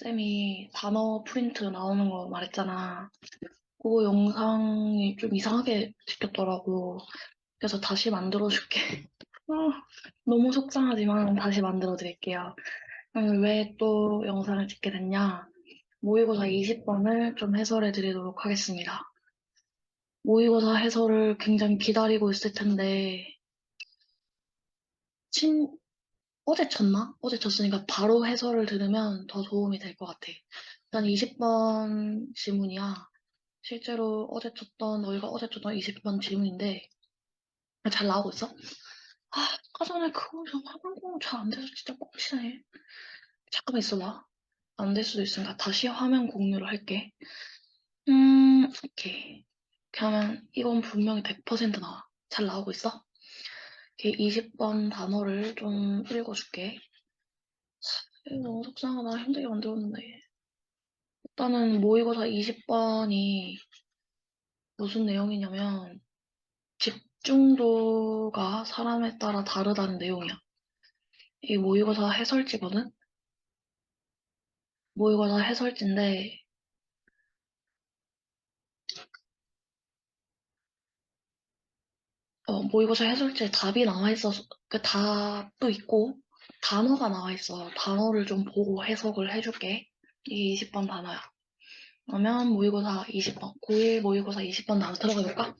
쌤이 단어 프린트 나오는 거 말했잖아. 그 영상이 좀 이상하게 찍혔더라고. 그래서 다시 만들어줄게. 아, 너무 속상하지만 다시 만들어 드릴게요. 왜 또 영상을 찍게 됐냐? 모의고사 20번을 좀 해설해 드리도록 하겠습니다. 모의고사 해설을 굉장히 기다리고 있을 텐데, 친, 어제 쳤나? 어제 쳤으니까 바로 해설을 들으면 더 도움이 될 것 같아. 일단 20번 지문이야. 실제로 어제 쳤던, 너희가 어제 쳤던 20번 지문인데, 잘 나오고 있어? 아, 아까 전에 그거 좀 화면 공유 잘안 돼서 진짜 뻥치네. 잠깐만 있어봐. 안 될 수도 있으니까 다시 화면 공유를 할게. 음, 오케이. 하면 이건 분명히 100% 나와. 잘 나오고 있어? 이렇게 20번 단어를 좀 읽어줄게. 이거 너무 속상하다. 힘들게 만들었는데. 일단은 모의고사 20번이 무슨 내용이냐면 집중도가 사람에 따라 다르다는 내용이야. 이 모의고사 해설지거든? 모의고사 해설지인데 어, 모의고사 해설지에 답이 나와 있어서 그 답도 있고 단어가 나와 있어. 단어를 좀 보고 해석을 해줄게. 이게 20번 단어야. 그러면 모의고사 20번, 고1 모의고사 20번 단어 들어가 볼까?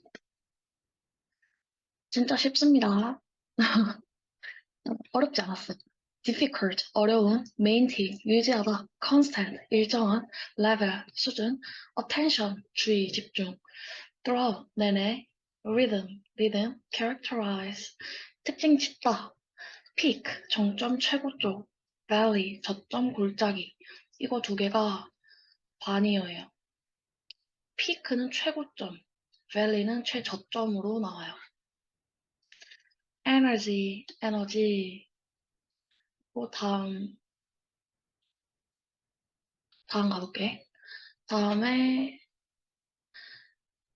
진짜 쉽습니다. 어렵지 않았어. difficult, 어려운, maintain, 유지하다, constant, 일정한, level, 수준, attention, 주의, 집중, throughout, 내내, rhythm, 리듬, characterize, 특징 짓다, peak, 정점 최고쪽, valley, 저점 골짜기. 이거 두 개가 반이어예요. peak는 최고점, valley는 최저점으로 나와요. energy, 에너지. 그 다음, 다음 가볼게. 다음에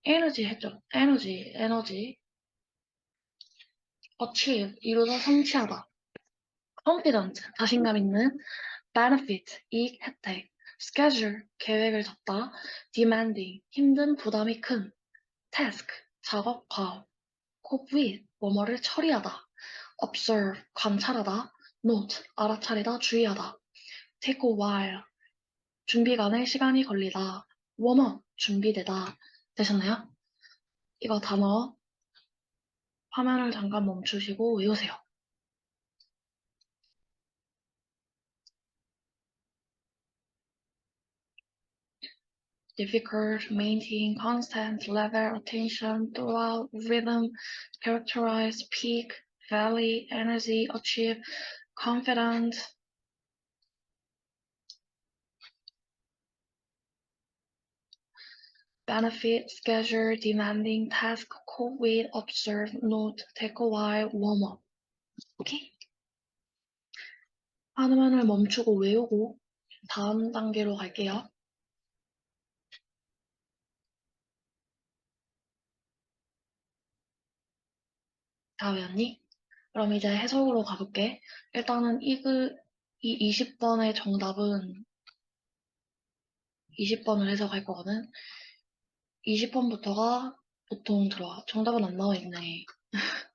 에너지 했죠. 에너지, 에너지. achieve, 이루다 성취하다. confident, 자신감 있는. benefit, 이익, 혜택. schedule, 계획을 잡다. demanding, 힘든, 부담이 큰. task, 작업, 과업. cope with, 뭐뭐를 처리하다. observe, 관찰하다. note, 알아차리다, 주의하다. take a while, 준비간에 시간이 걸리다. warm up, 준비되다. 되셨나요? 이거 단어 화면을 잠깐 멈추시고 외우세요. difficult, maintain constant level attention throughout rhythm, characterize peak, valley, energy, achieve, confident, benefit, schedule, demanding, task, with, observe, note, take a while, warm up. 오케이? 화면을 멈추고 외우고 다음 단계로 갈게요. 다 외웠니? 그럼 이제 해석으로 가볼게. 일단은 이, 그, 이 20번의 정답은 20번을 해석할 거거든. 20번부터가 보통 들어와. 정답은 안 나와 있네.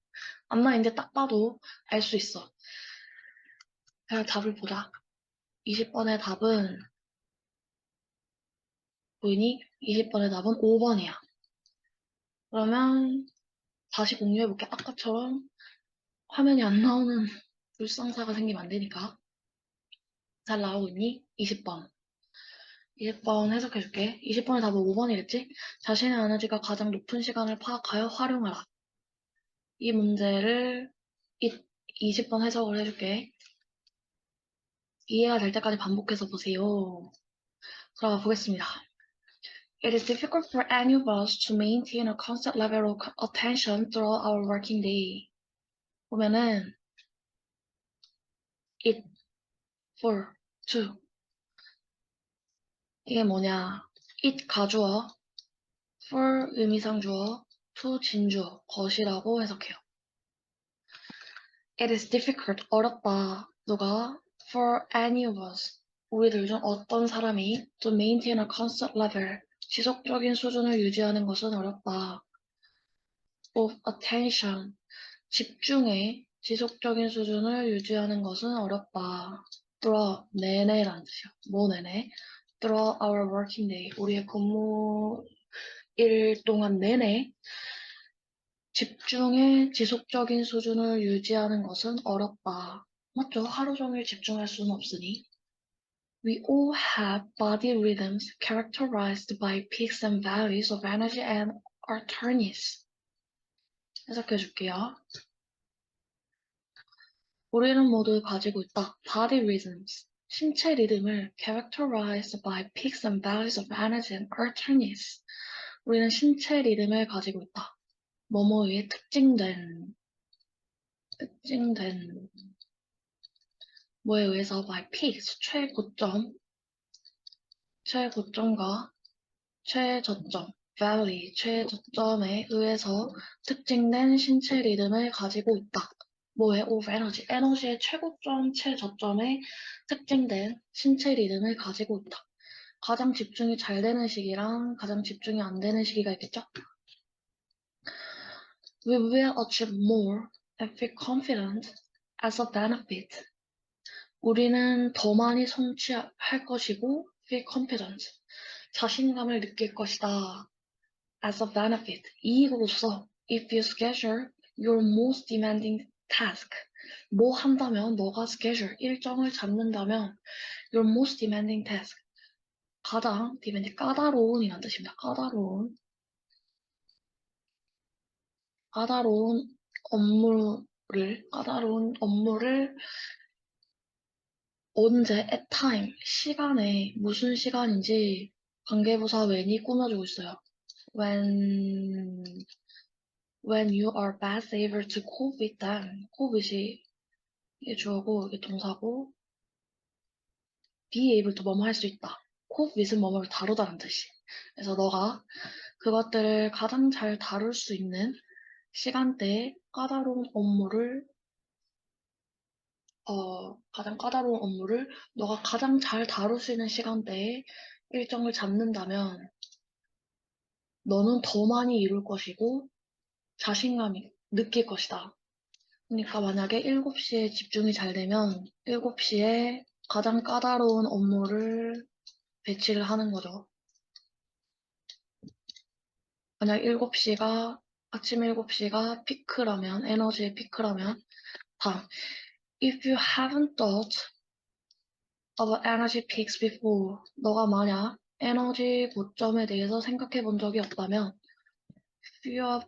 안 나와 있는데 딱 봐도 알 수 있어. 그냥 답을 보자. 20번의 답은 보이니? 20번의 답은 5번이야. 그러면 다시 공유해볼게. 아까처럼 화면이 안 나오는 불상사가 생기면 안 되니까. 잘 나오고 있니? 20번. 20번 해석해줄게. 20번의 답은 5번이겠지? 자신의 에너지가 가장 높은 시간을 파악하여 활용하라. 이 문제를 20번 해석을 해줄게. 이해가 될 때까지 반복해서 보세요. 들어가 보겠습니다. It is difficult for any of us to maintain a constant level of attention throughout our working day. 보면은 it, for, to 이게 뭐냐 it 가주어, for 의미상 주어, to 진주어, 것이라고 해석해요. It is difficult, 어렵다. 누가 for any of us, 우리들 중 어떤 사람이 to maintain a constant level, 지속적인 수준을 유지하는 것은 어렵다. of attention, 집중의 지속적인 수준을 유지하는 것은 어렵다. through 내내라는 뜻이야. 뭐 내내? Through our working day, 우리의 근무일 동안 내내 집중의 지속적인 수준을 유지하는 것은 어렵다. 맞죠? 하루 종일 집중할 수는 없으니. We all have body rhythms characterized by peaks and valleys of energy and alternates. 해석해 줄게요. 우리는 모두 가지고 있다. body rhythms. 신체 리듬을 characterized by peaks and valleys of energy and alternates. 우리는 신체 리듬을 가지고 있다. 뭐뭐에 특징된, 특징된, 뭐에 의해서 by peaks, 최고점, 최고점과 최저점, valley, 최저점에 의해서 특징된 신체 리듬을 가지고 있다. 뭐에 of energy, 에너지의 최고점, 최저점에 특징된 신체 리듬을 가지고 있다. 가장 집중이 잘 되는 시기랑 가장 집중이 안 되는 시기가 있겠죠? We will achieve more and feel confident as a benefit. 우리는 더 많이 성취할 것이고 feel confident. 자신감을 느낄 것이다. as a benefit. 이익으로서 if you schedule your most demanding task. 뭐 한다면 너가 schedule 일정을 잡는다면 your most demanding task. 가장 demanding 까다로운이라는 뜻입니다. 까다로운 까다로운 업무를 까다로운 업무를 언제 at time 시간에 무슨 시간인지 관계부사 when이 꾸며주고 있어요. when when you are best able to cope with them. cope이 이게 주어고 이게 동사고 be able to 뭐뭐 할 수 있다. cope with은 뭐뭐를 다루다는 뜻이. 그래서 너가 그것들을 가장 잘 다룰 수 있는 시간대에 까다로운 업무를 어, 가장 까다로운 업무를 너가 가장 잘 다룰 수 있는 시간대에 일정을 잡는다면 너는 더 많이 이룰 것이고 자신감이 느낄 것이다. 그러니까 만약에 7시에 집중이 잘 되면 7시에 가장 까다로운 업무를 배치를 하는 거죠. 만약 7시가 아침 7시가 피크라면, 에너지의 피크라면, 다음. If you haven't thought of energy peaks before, 너가 만약 에너지 고점에 대해서 생각해 본 적이 없다면, few,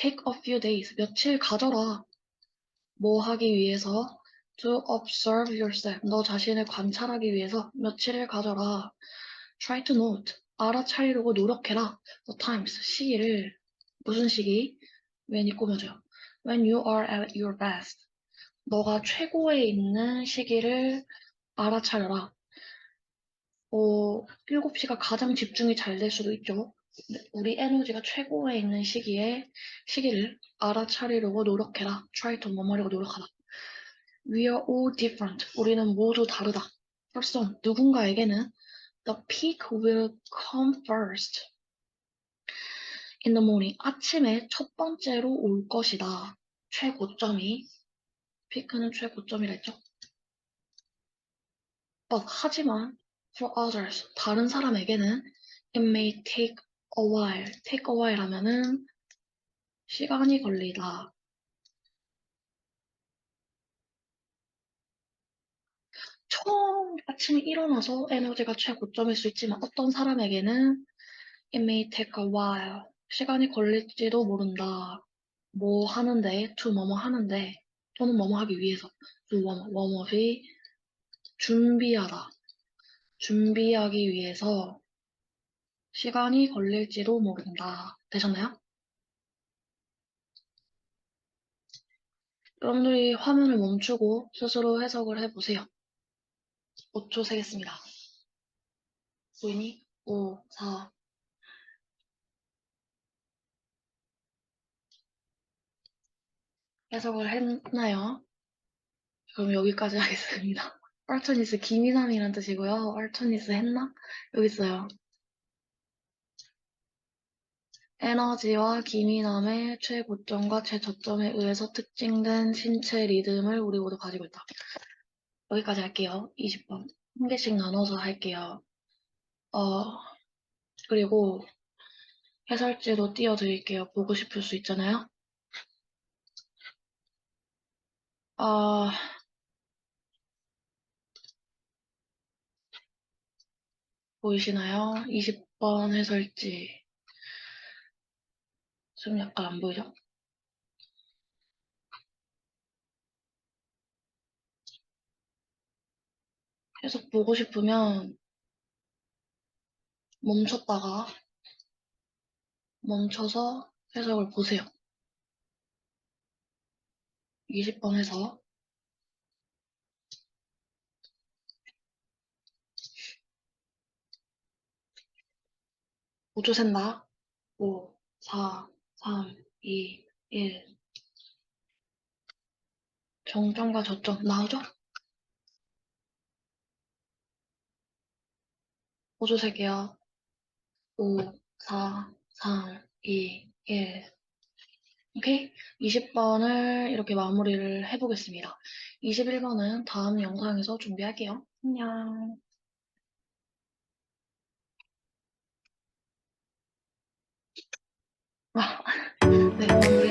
take a few days, 며칠 가져라. 뭐 하기 위해서? To observe yourself, 너 자신을 관찰하기 위해서 며칠을 가져라. Try to note, 알아차리려고 노력해라. The times, 시기를 무슨 시기? when이 꾸며져요. When you are at your best. 너가 최고에 있는 시기를 알아차려라. 어, 7시가 가장 집중이 잘 될 수도 있죠. 우리 에너지가 최고에 있는 시기에 시기를 알아차리려고 노력해라. try to 뭐뭐려고 노력하라. We are all different. 우리는 모두 다르다. Some, 누군가에게는 the peak will come first. in the morning. 아침에 첫 번째로 올 것이다. 최고점이. 피크는 최고점이라 했죠. But, 하지만, for others, 다른 사람에게는 it may take a while. take a while 하면은 시간이 걸리다. 처음 아침에 일어나서 에너지가 최고점일 수 있지만 어떤 사람에게는 it may take a while. 시간이 걸릴지도 모른다. 뭐 하는데, to 뭐뭐 하는데, 또는 뭐뭐 하기 위해서, to 뭐뭐, 뭐뭐이 준비하다. 준비하기 위해서 시간이 걸릴지도 모른다. 되셨나요? 여러분들이 화면을 멈추고 스스로 해석을 해보세요. 5초 세겠습니다. 보이니? 5, 4, 해석을 했나요? 그럼 여기까지 하겠습니다. 얼터니스 기미남이란 뜻이고요. 얼터니스 했나? 여기 있어요. 에너지와 기미남의 최고점과 최저점에 의해서 특징된 신체 리듬을 우리 모두 가지고 있다. 여기까지 할게요. 20번. 한 개씩 나눠서 할게요. 어, 그리고 해설지도 띄워드릴게요. 보고 싶을 수 있잖아요. 아, 보이시나요? 20번 해설지. 좀 약간 안 보이죠? 해석 보고 싶으면 멈췄다가 멈춰서 해석을 보세요. 20번 해석. 오초 센다. 5, 4, 3, 2, 1. 정점과 저점 나오죠? 5초 세게요. 5, 4, 3, 2, 1. 오케이? 20번을 이렇게 마무리를 해보겠습니다. 21번은 다음 영상에서 준비할게요. 안녕. Wow.